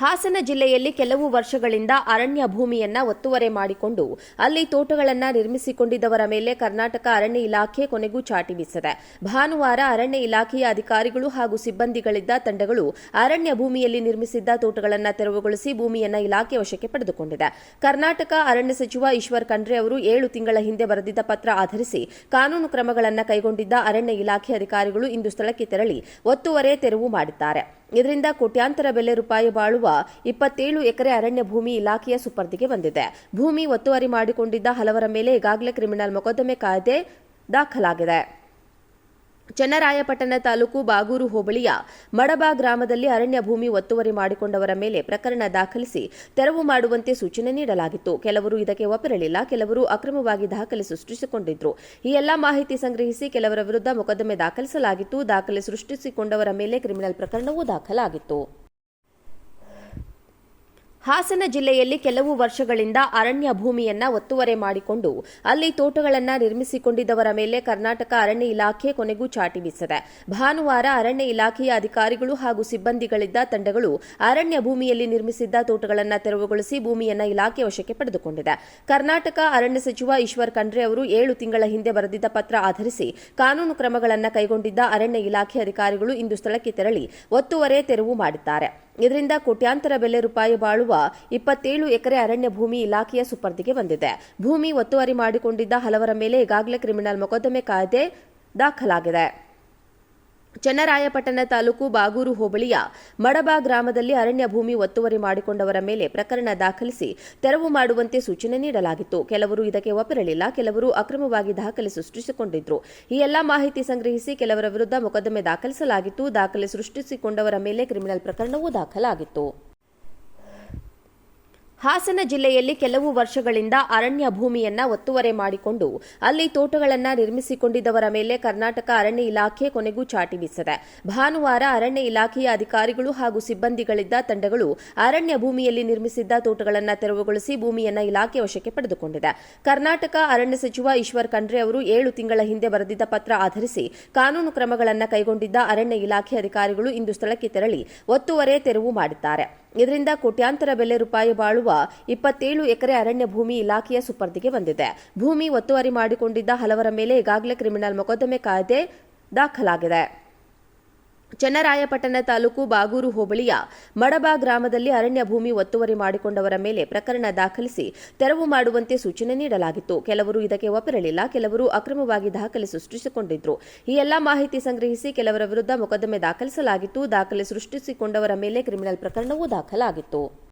ಹಾಸನ ಜಿಲ್ಲೆಯಲ್ಲಿ ಕೆಲವು ವರ್ಷಗಳಿಂದ ಅರಣ್ಯ ಭೂಮಿಯನ್ನ ಒತ್ತುವರೆ ಮಾಡಿಕೊಂಡು ಅಲ್ಲಿ ತೋಟಗಳನ್ನ ನಿರ್ಮಿಸಿಕೊಂಡಿದ್ದವರ ಮೇಲೆ ಕರ್ನಾಟಕ ಅರಣ್ಯ ಇಲಾಖೆ ಕೊನೆಗೂ ಚಾಟಿ ಬೀಸಿದೆ. ಭಾನುವಾರ ಅರಣ್ಯ ಇಲಾಖೆಯ ಅಧಿಕಾರಿಗಳು ಹಾಗೂ ಸಿಬ್ಬಂದಿಗಳಿದ್ದ ತಂಡಗಳು ಅರಣ್ಯ ಭೂಮಿಯಲ್ಲಿ ನಿರ್ಮಿಸಿದ್ದ ತೋಟಗಳನ್ನು ತೆರವುಗೊಳಿಸಿ ಭೂಮಿಯನ್ನ ಇಲಾಖೆ ವಶಕ್ಕೆ ಪಡೆದುಕೊಂಡಿದೆ. ಕರ್ನಾಟಕ ಅರಣ್ಯ ಸಚಿವ ಈಶ್ವರ್ ಖಂಡ್ರೆ ಅವರು ಏಳು ತಿಂಗಳ ಹಿಂದೆ ಬರೆದಿದ್ದ ಪತ್ರ ಆಧರಿಸಿ ಕಾನೂನು ಕ್ರಮಗಳನ್ನು ಕೈಗೊಂಡಿದ್ದ ಅರಣ್ಯ ಇಲಾಖೆ ಅಧಿಕಾರಿಗಳು ಇಂದು ಸ್ಥಳಕ್ಕೆ ತೆರಳಿ ಒತ್ತುವರೆ ತೆರವು ಮಾಡಿದ್ದಾರೆ. ಇದರಿಂದ ಕೋಟ್ಯಾಂತರ ಬೆಲೆ ರೂಪಾಯಿ ಬಾಳುವ ಇಪ್ಪತ್ತೇಳು ಎಕರೆ ಅರಣ್ಯ ಭೂಮಿ ಇಲಾಖೆಯ ಸುಪರ್ದಿಗೆ ಬಂದಿದೆ. ಭೂಮಿ ಒತ್ತುವರಿ ಮಾಡಿಕೊಂಡಿದ್ದ ಹಲವರ ಮೇಲೆ ಈಗಾಗಲೇ ಕ್ರಿಮಿನಲ್ ಮೊಕದ್ದಮೆ ಕಾಯ್ದೆ ದಾಖಲಾಗಿದೆ. ಚನ್ನರಾಯಪಟ್ಟಣ ತಾಲೂಕು ಬಾಗೂರು ಹೋಬಳಿಯ ಮಡಬಾ ಗ್ರಾಮದಲ್ಲಿ ಅರಣ್ಯ ಭೂಮಿ ಒತ್ತುವರಿ ಮಾಡಿಕೊಂಡವರ ಮೇಲೆ ಪ್ರಕರಣ ದಾಖಲಿಸಿ ತೆರವು ಮಾಡುವಂತೆ ಸೂಚನೆ ನೀಡಲಾಗಿತ್ತು. ಕೆಲವರು ಇದಕ್ಕೆ ಒಪ್ಪಿರಲಿಲ್ಲ. ಕೆಲವರು ಅಕ್ರಮವಾಗಿ ದಾಖಲೆ ಸೃಷ್ಟಿಸಿಕೊಂಡಿದ್ದರು ಈ ಎಲ್ಲಾ ಮಾಹಿತಿ ಸಂಗ್ರಹಿಸಿ ಕೆಲವರ ವಿರುದ್ಧ ಮೊಕದ್ದಮೆ ದಾಖಲಿಸಲಾಗಿತ್ತು. ದಾಖಲೆ ಸೃಷ್ಟಿಸಿಕೊಂಡವರ ಮೇಲೆ ಕ್ರಿಮಿನಲ್ ಪ್ರಕರಣವೂ ದಾಖಲಾಗಿತ್ತು. ಹಾಸನ ಜಿಲ್ಲೆಯಲ್ಲಿ ಕೆಲವು ವರ್ಷಗಳಿಂದ ಅರಣ್ಯ ಭೂಮಿಯನ್ನ ಒತ್ತುವರೆ ಮಾಡಿಕೊಂಡು ಅಲ್ಲಿ ತೋಟಗಳನ್ನು ನಿರ್ಮಿಸಿಕೊಂಡಿದ್ದವರ ಮೇಲೆ ಕರ್ನಾಟಕ ಅರಣ್ಯ ಇಲಾಖೆ ಕೊನೆಗೂ ಚಾಟಿ ಬೀಸಿದೆ. ಭಾನುವಾರ ಅರಣ್ಯ ಇಲಾಖೆಯ ಅಧಿಕಾರಿಗಳು ಹಾಗೂ ಸಿಬ್ಬಂದಿಗಳಿದ್ದ ತಂಡಗಳು ಅರಣ್ಯ ಭೂಮಿಯಲ್ಲಿ ನಿರ್ಮಿಸಿದ್ದ ತೋಟಗಳನ್ನು ತೆರವುಗೊಳಿಸಿ ಭೂಮಿಯನ್ನು ಇಲಾಖೆ ವಶಕ್ಕೆ ಪಡೆದುಕೊಂಡಿದೆ. ಕರ್ನಾಟಕ ಅರಣ್ಯ ಸಚಿವ ಈಶ್ವರ್ ಖಂಡ್ರೆ ಅವರು ಏಳು ತಿಂಗಳ ಹಿಂದೆ ಬರೆದಿದ್ದ ಪತ್ರ ಆಧರಿಸಿ ಕಾನೂನು ಕ್ರಮಗಳನ್ನು ಕೈಗೊಂಡಿದ್ದ ಅರಣ್ಯ ಇಲಾಖೆ ಅಧಿಕಾರಿಗಳು ಇಂದು ಸ್ಥಳಕ್ಕೆ ತೆರಳಿ ಒತ್ತುವರೆ ತೆರವು ಮಾಡಿದ್ದಾರೆ. ಇದರಿಂದ ಕೋಟ್ಯಾಂತರ ಬೆಲೆ ರೂಪಾಯಿ ಬಾಳುವ ಇಪ್ಪತ್ತೇಳು ಎಕರೆ ಅರಣ್ಯ ಭೂಮಿ ಇಲಾಖೆಯ ಸುಪರ್ದಿಗೆ ಬಂದಿದೆ. ಭೂಮಿ ಒತ್ತುವರಿ ಮಾಡಿಕೊಂಡಿದ್ದ ಹಲವರ ಮೇಲೆ ಈಗಾಗಲೇ ಕ್ರಿಮಿನಲ್ ಮೊಕದ್ದಮೆ ಕಾಯ್ದೆ ದಾಖಲಾಗಿದೆ. ಚನ್ನರಾಯಪಟ್ಟಣ ತಾಲೂಕು ಬಾಗೂರು ಹೋಬಳಿಯ ಮಡಬಾ ಗ್ರಾಮದಲ್ಲಿ ಅರಣ್ಯ ಭೂಮಿ ಒತ್ತುವರಿ ಮಾಡಿಕೊಂಡವರ ಮೇಲೆ ಪ್ರಕರಣ ದಾಖಲಿಸಿ ತೆರವು ಮಾಡುವಂತೆ ಸೂಚನೆ ನೀಡಲಾಗಿತ್ತು. ಕೆಲವರು ಇದಕ್ಕೆ ಒಪ್ಪಿರಲಿಲ್ಲ. ಕೆಲವರು ಅಕ್ರಮವಾಗಿ ದಾಖಲೆ ಸೃಷ್ಟಿಸಿಕೊಂಡಿದ್ರು. ಈ ಎಲ್ಲಾ ಮಾಹಿತಿ ಸಂಗ್ರಹಿಸಿ ಕೆಲವರ ವಿರುದ್ಧ ಮೊಕದ್ದಮೆ ದಾಖಲಿಸಲಾಗಿತ್ತು. ದಾಖಲೆ ಸೃಷ್ಟಿಸಿಕೊಂಡವರ ಮೇಲೆ ಕ್ರಿಮಿನಲ್ ಪ್ರಕರಣವೂ ದಾಖಲಾಗಿತ್ತು. ಹಾಸನ ಜಿಲ್ಲೆಯಲ್ಲಿ ಕೆಲವು ವರ್ಷಗಳಿಂದ ಅರಣ್ಯ ಭೂಮಿಯನ್ನ ಒತ್ತುವರೆ ಮಾಡಿಕೊಂಡು ಅಲ್ಲಿ ತೋಟಗಳನ್ನು ನಿರ್ಮಿಸಿಕೊಂಡಿದ್ದವರ ಮೇಲೆ ಕರ್ನಾಟಕ ಅರಣ್ಯ ಇಲಾಖೆ ಕೊನೆಗೂ ಚಾಟಿ ಬೀಸಿದೆ. ಭಾನುವಾರ ಅರಣ್ಯ ಇಲಾಖೆಯ ಅಧಿಕಾರಿಗಳು ಹಾಗೂ ಸಿಬ್ಬಂದಿಗಳಿದ್ದ ತಂಡಗಳು ಅರಣ್ಯ ಭೂಮಿಯಲ್ಲಿ ನಿರ್ಮಿಸಿದ್ದ ತೋಟಗಳನ್ನು ತೆರವುಗೊಳಿಸಿ ಭೂಮಿಯನ್ನ ಇಲಾಖೆ ವಶಕ್ಕೆ ಪಡೆದುಕೊಂಡಿದೆ. ಕರ್ನಾಟಕ ಅರಣ್ಯ ಸಚಿವ ಈಶ್ವರ್ ಖಂಡ್ರೆ ಅವರು ಏಳು ತಿಂಗಳ ಹಿಂದೆ ಬರೆದಿದ್ದ ಪತ್ರ ಆಧರಿಸಿ ಕಾನೂನು ಕ್ರಮಗಳನ್ನು ಕೈಗೊಂಡಿದ್ದ ಅರಣ್ಯ ಇಲಾಖೆ ಅಧಿಕಾರಿಗಳು ಇಂದು ಸ್ಥಳಕ್ಕೆ ತೆರಳಿ ಒತ್ತುವರೆ ತೆರವು ಮಾಡಿದ್ದಾರೆ. ಇದರಿಂದ ಕೋಟ್ಯಾಂತರ ಬೆಲೆ ರೂಪಾಯಿ ಬಾಳುವ ಇಪ್ಪತ್ತೇಳು ಎಕರೆ ಅರಣ್ಯ ಭೂಮಿ ಇಲಾಖೆಯ ಸುಪರ್ದಿಗೆ ಬಂದಿದೆ. ಭೂಮಿ ಒತ್ತುವರಿ ಮಾಡಿಕೊಂಡಿದ್ದ ಹಲವರ ಮೇಲೆ ಈಗಾಗಲೇ ಕ್ರಿಮಿನಲ್ ಮೊಕದ್ದಮೆ ಕಾಯ್ದೆ ದಾಖಲಾಗಿದೆ. ಚನ್ನರಾಯಪಟ್ಟಣ ತಾಲೂಕು ಬಾಗೂರು ಹೋಬಳಿಯ ಮಡಬಾ ಗ್ರಾಮದಲ್ಲಿ ಅರಣ್ಯ ಭೂಮಿ ಒತ್ತುವರಿ ಮಾಡಿಕೊಂಡವರ ಮೇಲೆ ಪ್ರಕರಣ ದಾಖಲಿಸಿ ತೆರವು ಮಾಡುವಂತೆ ಸೂಚನೆ ನೀಡಲಾಗಿತ್ತು. ಕೆಲವರು ಇದಕ್ಕೆ ಒಪ್ಪಿರಲಿಲ್ಲ. ಕೆಲವರು ಅಕ್ರಮವಾಗಿ ದಾಖಲೆ ಸೃಷ್ಟಿಸಿಕೊಂಡಿದ್ರು. ಈ ಎಲ್ಲಾ ಮಾಹಿತಿ ಸಂಗ್ರಹಿಸಿ ಕೆಲವರ ವಿರುದ್ಧ ಮೊಕದ್ದಮೆ ದಾಖಲಿಸಲಾಗಿತ್ತು. ದಾಖಲೆ ಸೃಷ್ಟಿಸಿಕೊಂಡವರ ಮೇಲೆ ಕ್ರಿಮಿನಲ್ ಪ್ರಕರಣವೂ ದಾಖಲಾಗಿತ್ತು.